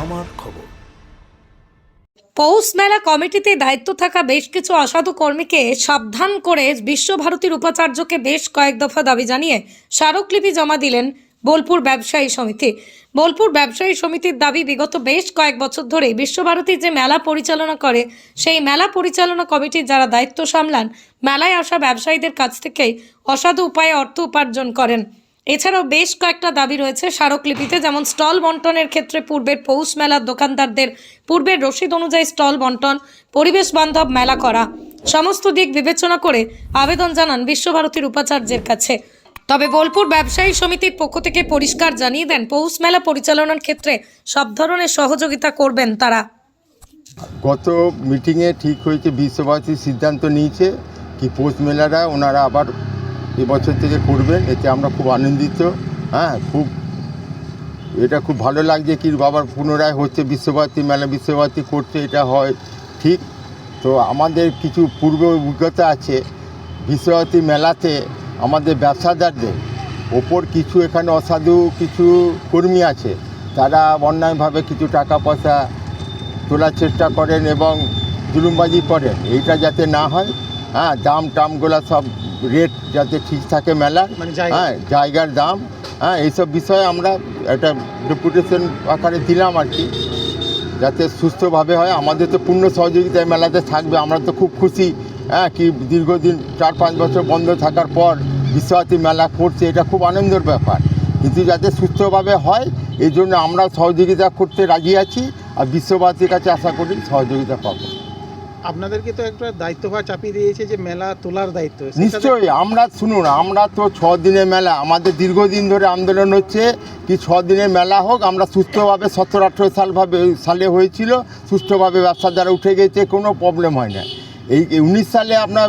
আমার খবর। পৌষ মেলা কমিটিতে দায়িত্ব থাকা বেশ কিছু অসাধু কর্মীকে সাবধান করে বিশ্বভারতীর উপাচার্যকে বেশ কয়েক দফা দাবি জানিয়ে স্মারকলিপি জমা দিলেন বোলপুর ব্যবসায়ী সমিতি। বোলপুর ব্যবসায়ী সমিতির দাবি বিগত বেশ কয়েক বছর ধরে বিশ্বভারতী যে মেলা পরিচালনা করে, সেই মেলা পরিচালনা কমিটির যারা দায়িত্ব সামলান, মেলায় আসা ব্যবসায়ীদের কাছ থেকেই অসাধু উপায়ে অর্থ উপার্জন করেন। এছাড়াও বেশ কয়েকটা দাবি রয়েছে স্মারকলিপিতে, যেমন স্টল বন্টনের ক্ষেত্রে পূর্বের পৌষ মেলার দোকানদারদের পূর্বের রসিদ অনুযায়ী স্টল বন্টন, পরিবেশ বান্ধব মেলা করা, সমস্ত দিক বিবেচনা করে আবেদন জানান বিশ্বভারতীর উপাচার্যের কাছে। তবে বোলপুর ব্যবসায়ী সমিতির পক্ষ থেকে পরিষ্কার জানিয়ে দেন, পৌষ মেলা পরিচালনার ক্ষেত্রে সব ধরনের সহযোগিতা করবেন তারা। গত মিটিংয়ে ঠিক হয়েছে বিশ্বভারতী সিদ্ধান্ত নিয়েছে কি পৌষ মেলারা ওনারা আবার এবছর থেকে করবেন এতে আমরা খুব আনন্দিত হ্যাঁ খুব, এটা খুব ভালো লাগছে কি বাবার পুনরায় হচ্ছে বিশ্বভারতী মেলা, বিশ্বভারতী করছে এটা হয় ঠিক। তো আমাদের কিছু পূর্ব অভিজ্ঞতা আছে, বিশ্বভারতী মেলাতে আমাদের ব্যবসাদারদের ওপর কিছু এখানে অসাধু কিছু কর্মী আছে, তারা অন্যায়ভাবে কিছু টাকা পয়সা তোলার চেষ্টা করেন এবং জুলুমবাজি করেন, এইটা যাতে না হয়। হ্যাঁ দাম টামগুলো সব রেট যাতে ঠিক থাকে মেলার মানে হ্যাঁ জায়গার দাম হ্যাঁ এইসব বিষয়ে আমরা একটা ডেপুটেশন আকারে দিলাম আর কি। যাতে সুস্থভাবে হয় আমাদের তো পূর্ণ সহযোগিতায় মেলাতে থাকবে আমরা তো খুব খুশি হ্যাঁ কি দীর্ঘদিন চার পাঁচ বছর বন্ধ থাকার পর বিশ্বভারতী মেলা করছে এটা খুব আনন্দের ব্যাপার। কিন্তু যাতে সুস্থভাবে হয় এই জন্য আমরা সহযোগিতা করতে রাজি আছি আর বিশ্বভারতীর কাছে আশা করি সহযোগিতা পাবো। আপনাদেরকে তো একটা দায়িত্বভার চাপিয়ে দিয়েছে যে মেলা তোলার দায়িত্ব। নিশ্চয়ই, আমরা শুনুন, আমরা তো ছ দিনের মেলা, আমাদের দীর্ঘদিন ধরে আন্দোলন হচ্ছে কি ছ দিনের মেলা হোক, আমরা সুস্থভাবে সতেরো আঠেরো সালভাবে সালে হয়েছিল, সুস্থভাবে ব্যবসা যারা উঠে গেছে, কোনো প্রবলেম হয় না। এই উনিশ সালে আপনার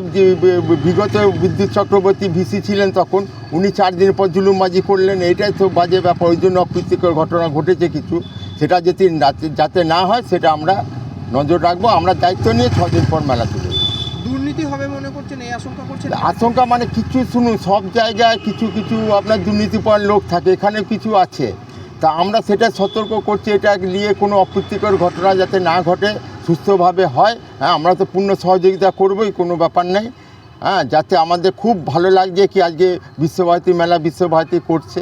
বিগত বিদ্যুৎ চক্রবর্তী ভিসি ছিলেন তখন, উনি চার দিন পর জুলুমবাজি করলেন এটাই তো বাজে ব্যাপার, ওই জন্য অপ্রীতিকর ঘটনা ঘটেছে কিছু। সেটা যদি যাতে না হয়, সেটা আমরা নজর রাখব আমরা দায়িত্ব নিয়ে ছ দিন পর মেলা তুলব দুর্নীতি হবে মনে করছেন এই আশঙ্কা করছেন? আশঙ্কা মানে কিছু শুনুন সব জায়গায় কিছু কিছু আপনার দুর্নীতিপর লোক থাকে এখানে কিছু আছে। তা আমরা সেটা সতর্ক করছি এটা নিয়ে কোনো অপ্রীতিকর ঘটনা যাতে না ঘটে সুস্থভাবে হয়। হ্যাঁ আমরা তো পূর্ণ সহযোগিতা করবই কোনো ব্যাপার নেই। হ্যাঁ যাতে আমাদের খুব ভালো লাগছে কি আজকে বিশ্বভারতী মেলা বিশ্বভারতী করছে।